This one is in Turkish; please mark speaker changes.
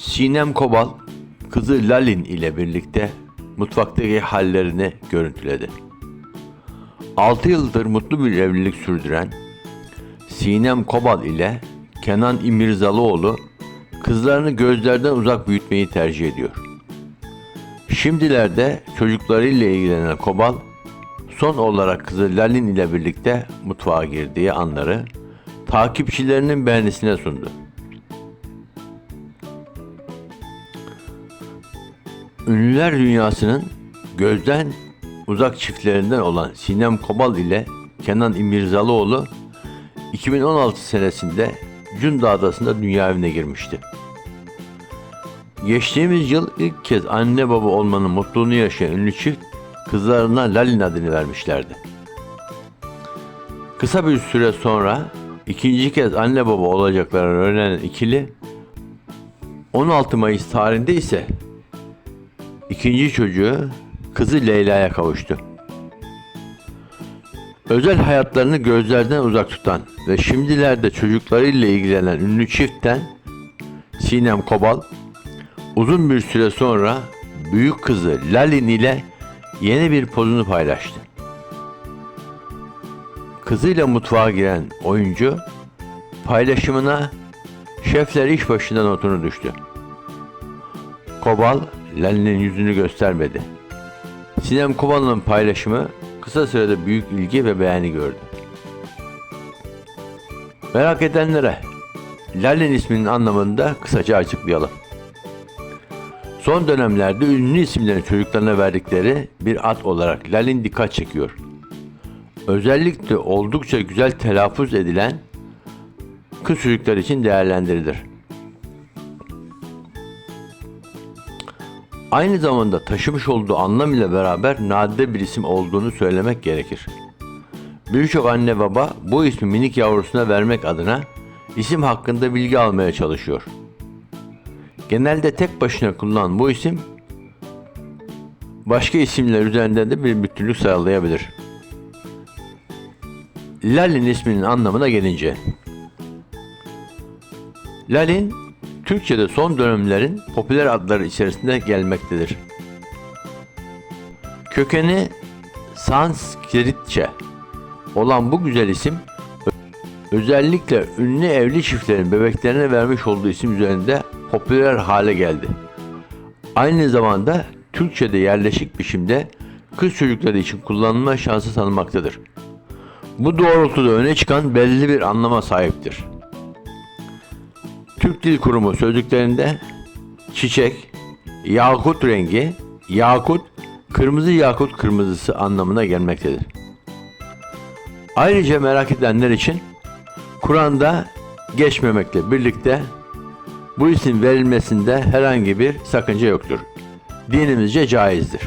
Speaker 1: Sinem Kobal, kızı Lalin ile birlikte mutfaktaki hallerini görüntüledi. 6 yıldır mutlu bir evlilik sürdüren Sinem Kobal ile Kenan İmirzalıoğlu kızlarını gözlerden uzak büyütmeyi tercih ediyor. Şimdilerde çocuklarıyla ilgilenen Kobal, son olarak kızı Lalin ile birlikte mutfağa girdiği anları takipçilerinin beğenisine sundu. Ünlüler dünyasının gözden uzak çiftlerinden olan Sinem Kobal ile Kenan İmirzalıoğlu 2016 senesinde Cunda Adası'nda dünya evine girmişti. Geçtiğimiz yıl ilk kez anne baba olmanın mutluluğunu yaşayan ünlü çift kızlarına Lalin adını vermişlerdi. Kısa bir süre sonra ikinci kez anne baba olacaklarını öğrenen ikili 16 Mayıs tarihinde ise ikinci çocuğu kızı Leyla'ya kavuştu. Özel hayatlarını gözlerden uzak tutan ve şimdilerde çocuklarıyla ilgilenen ünlü çiftten Sinem Kobal uzun bir süre sonra büyük kızı Lalin ile yeni bir pozunu paylaştı. Kızıyla mutfağa giren oyuncu paylaşımına şefler iş başında notunu düştü. Kobal Lalin'in yüzünü göstermedi. Sinem Kobal'ın paylaşımı kısa sürede büyük ilgi ve beğeni gördü. Merak edenlere Lalin isminin anlamını da kısaca açıklayalım. Son dönemlerde ünlü isimlerin çocuklarına verdikleri bir ad olarak Lalin dikkat çekiyor. Özellikle oldukça güzel telaffuz edilen kız çocuklar için değerlendirilir. Aynı zamanda taşımış olduğu anlam ile beraber nadide bir isim olduğunu söylemek gerekir. Birçok anne baba bu ismi minik yavrusuna vermek adına isim hakkında bilgi almaya çalışıyor. Genelde tek başına kullanılan bu isim başka isimler üzerinde de bir bütünlük sağlayabilir. Lalin isminin anlamına gelince Lalin Türkçe'de son dönemlerin popüler adları içerisinde gelmektedir. Kökeni Sanskritçe olan bu güzel isim özellikle ünlü evli çiftlerin bebeklerine vermiş olduğu isim üzerinde popüler hale geldi. Aynı zamanda Türkçe'de yerleşik biçimde kız çocukları için kullanılma şansı tanınmaktadır. Bu doğrultuda öne çıkan belli bir anlama sahiptir. Türk Dil Kurumu sözlüklerinde çiçek, yakut rengi, yakut, kırmızı yakut kırmızısı anlamına gelmektedir. Ayrıca merak edenler için Kur'an'da geçmemekle birlikte bu isim verilmesinde herhangi bir sakınca yoktur. Dinimizce caizdir.